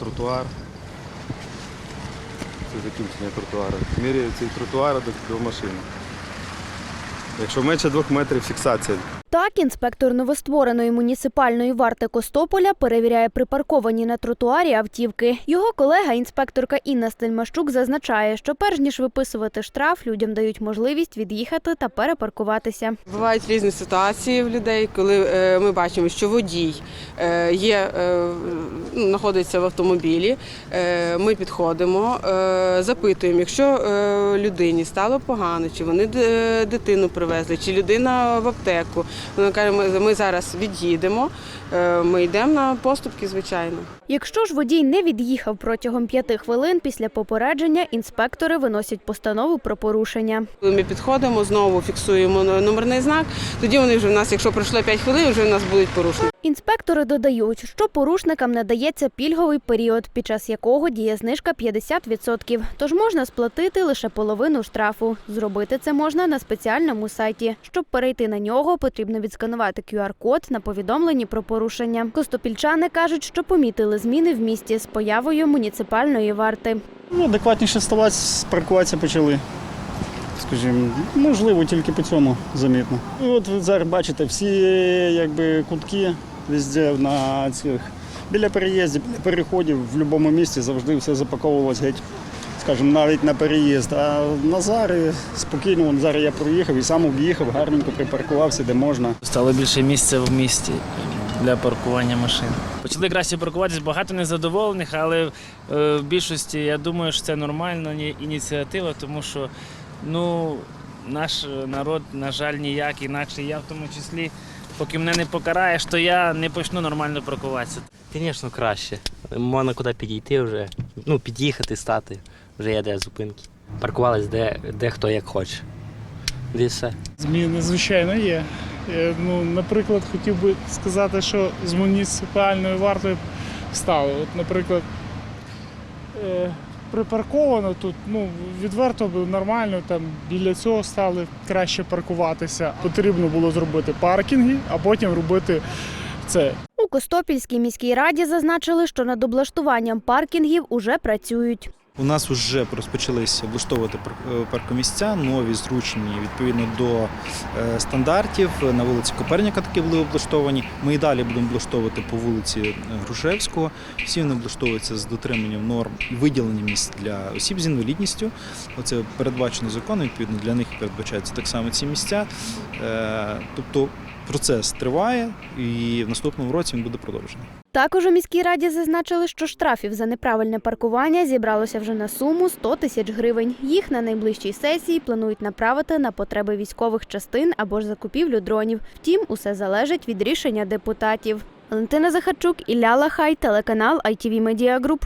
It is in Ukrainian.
Тротуар. Це закінчення тротуару. Міряється і тротуар до машини. Якщо менше двох метрів фіксація. Так, інспектор новоствореної муніципальної варти Костополя перевіряє припарковані на тротуарі автівки. Його колега, інспекторка Інна Стельмащук, зазначає, що перш ніж виписувати штраф, людям дають можливість від'їхати та перепаркуватися. Бувають різні ситуації в людей, коли е, ми бачимо, що водій е, є, е, ну, знаходиться в автомобілі. Ми підходимо, запитуємо, якщо людині стало погано, чи вони дитину привезли, чи людина в аптеку. Вона каже, ми, ми зараз від'їдемо, е, ми йдемо на поступки, звичайно. Якщо ж водій не від'їхав протягом п'яти хвилин після попередження, інспектори виносять постанову про порушення. Ми підходимо, знову фіксуємо номерний знак. Тоді вони вже в нас, якщо пройшло 5 хвилин, вже в нас будуть порушення. Інспектори додають, що порушникам надається пільговий період, під час якого діє знижка 50%. Тож можна сплатити лише половину штрафу. Зробити це можна на спеціальному сайті. Щоб перейти на нього, потрібно відсканувати QR-код на повідомленні про порушення. Костопільчани кажуть, що помітили зміни в місті з появою муніципальної варти. Ну, адекватніше ставати, паркуватися почали. Скажімо, можливо, тільки по цьому замітно. І от ви зараз бачите, всі якби, кутки везде на цих біля переїздів, біля переходів в будь-якому місці завжди все запаковувалось геть. Скажімо, навіть на переїзд. А на зараз спокійно, вон зараз я проїхав і сам об'їхав, гарненько припаркувався, де можна. Стало більше місця в місті для паркування машин. Почали краще паркуватися, багато незадоволених, але е, в більшості я думаю, що це нормальна ініціатива, тому що ну, наш е, народ, на жаль, ніяк, інакше я в тому числі, поки мене не покараєш, то я не почну нормально паркуватися. Звісно, краще. Можна куди підійти вже, ну, під'їхати, стати, вже є де зупинки. Паркувались де, де хто як хоче. Все. Зміни, звичайно, є. Е, Ну, наприклад, хотів би сказати, що з муніципальною вартою стало. От, наприклад, е, припарковано тут, ну, відверто було нормально, там біля цього стали краще паркуватися. Потрібно було зробити паркінги, а потім робити це. У Костопільській міській раді зазначили, що над облаштуванням паркінгів уже працюють. У нас вже розпочалися облаштовувати е, паркомісця, нові, зручні відповідно до е, стандартів. На вулиці Коперніка такі були облаштовані. Ми і далі будемо облаштовувати по вулиці е, Грушевського. Всі вони облаштовуються з дотриманням норм виділення місць для осіб з інвалідністю. Оце передбачено законом, відповідно для них передбачаються так само ці місця. Тобто процес триває і в наступному році він буде продовжений. Також у міській раді зазначили, що штрафів за неправильне паркування зібралося вже на суму 100 тисяч гривень. Їх на найближчій сесії планують направити на потреби військових частин або ж закупівлю дронів. Втім, усе залежить від рішення депутатів. Валентина Захарчук, Ілля Лахай, телеканал ITV Media Group.